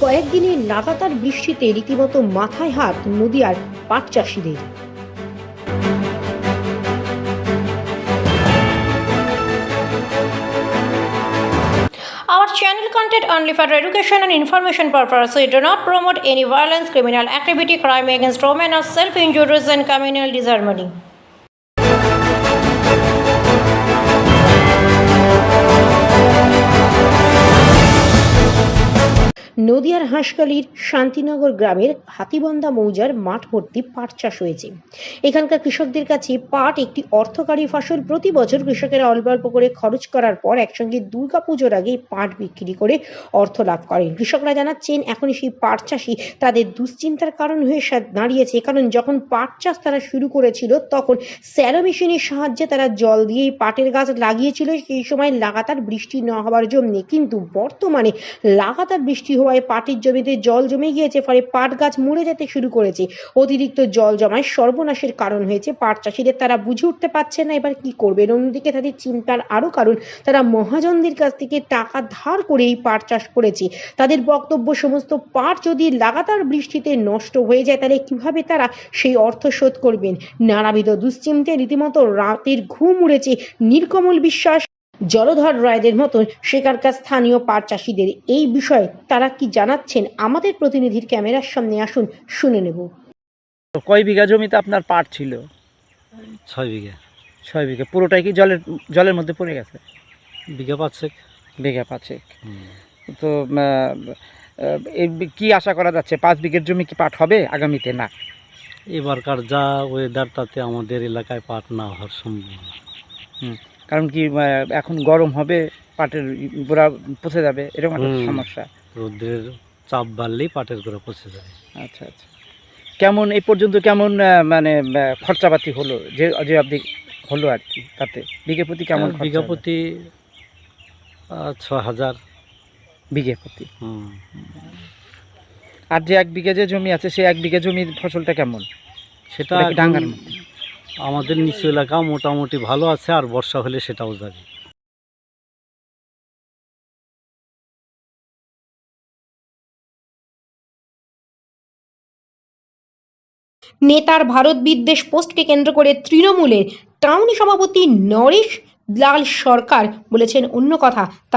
কয়েকদিনের লাগাতার বৃষ্টিতে রীতিমতো মাথায় হাত নদিয়ার পাট চাষিদের Our channel content only for education and information purpose. We do not promote any violence, criminal activity, crime against women, or self-injuries and communal disharmony. নদিয়ার হাঁসখালির শান্তিনগর গ্রামের হাতিবন্দা মৌজার মাঠ ভর্তি পাট চাষ হয়েছে। এখানকার কৃষকদের কাছে পাট একটি অর্থকারী ফসল। প্রতি বছর কৃষকেরা অল্প অল্প করে খরচ করার পর একসঙ্গে দুর্গা পুজোর আগে পাট বিক্রি করে অর্থ লাভ করেন। কৃষকরা জানাচ্ছেন এখন সেই পাট চাষই তাদের দুশ্চিন্তার কারণ হয়ে দাঁড়িয়েছে। কারণ যখন পাট চাষ তারা শুরু করেছিল, তখন স্যালো মেশিনের সাহায্যে তারা জল দিয়ে পাটের গাছ লাগিয়েছিল। সেই সময় লাগাতার বৃষ্টি না হওয়ার জন্য কিন্তু বর্তমানে লাগাতার বৃষ্টি হওয়ায় পাটের জমিতে জল জমে গিয়েছে, ফলে পাট গাছ মরে যেতে শুরু করেছে। অতিরিক্ত জল জমায় সর্বনাশের কারণ হয়েছে পাট চাষিদের। তারা বুঝে উঠতে পারছে না এবার কি করবেন অন্যদিকে তাদের চিন্তার আরও কারণ, তারা মহাজনদের কাছ থেকে টাকা ধার করে এই পাট চাষ করেছে। তাদের বক্তব্য, সমস্ত পাট যদি লাগাতার বৃষ্টিতে নষ্ট হয়ে যায়, তাহলে কীভাবে তারা সেই অর্থ শোধ করবেন? নানাবিধ দুশ্চিন্তে রীতিমতো রাতের ঘুম উড়েছে। নীলকমল বিশ্বাস জলধর রায়দের মতন সেখানকার স্থানীয় পাট চাষিদের এই বিষয়ে তারা কি জানাচ্ছেন? আমাদের প্রতিনিধির ক্যামেরার সামনে আসুন শুনে নেব। তো কয় বিঘা জমিতে আপনার পাট ছিল? ছয় বিঘা। ছয় বিঘা। পুরোটাই কি জলের জলের মধ্যে পড়ে গেছে? বিঘা পাঁচেক। বিঘা পাঁচেক। তো কি আশা করা যাচ্ছে? পাঁচ বিঘের জমি কি পাট হবে আগামীতে? না। এবারকার যা ওয়েদার তাতে আমাদের এলাকায় পাট না হওয়ার সম্ভাবনা। কারণ কি এখন গরম হবে পাটের গোড়া পচে যাবে এরকম একটা সমস্যা। রোদ্রের চাপ বাড়লেই পাটের গোড়া পচে যায় আচ্ছা আচ্ছা। কেমন এই পর্যন্ত কেমন মানে খরচাপাতি হলো? যে যে আপনি হলো আর কি তাতে। বিঘে প্রতি কেমন বিঘা প্রতি ছ হাজার। বিঘে প্রতি। হুম। আর যে এক বিঘে যে জমি আছে সেই এক বিঘে জমির ফসলটা কেমন? সেটা ডাঙ্গার মধ্যে? আমাদের নিচু এলাকা মোটামুটি ভালো আছে, আর বর্ষা হলে সেটাও যাবে। নেতার ভারত বিদ্বেষ পোস্টকে কেন্দ্র করে তৃণমূলের টাউন সভাপতি নরেশ, লাল সরকার বলেছেন অন্য কথা, তার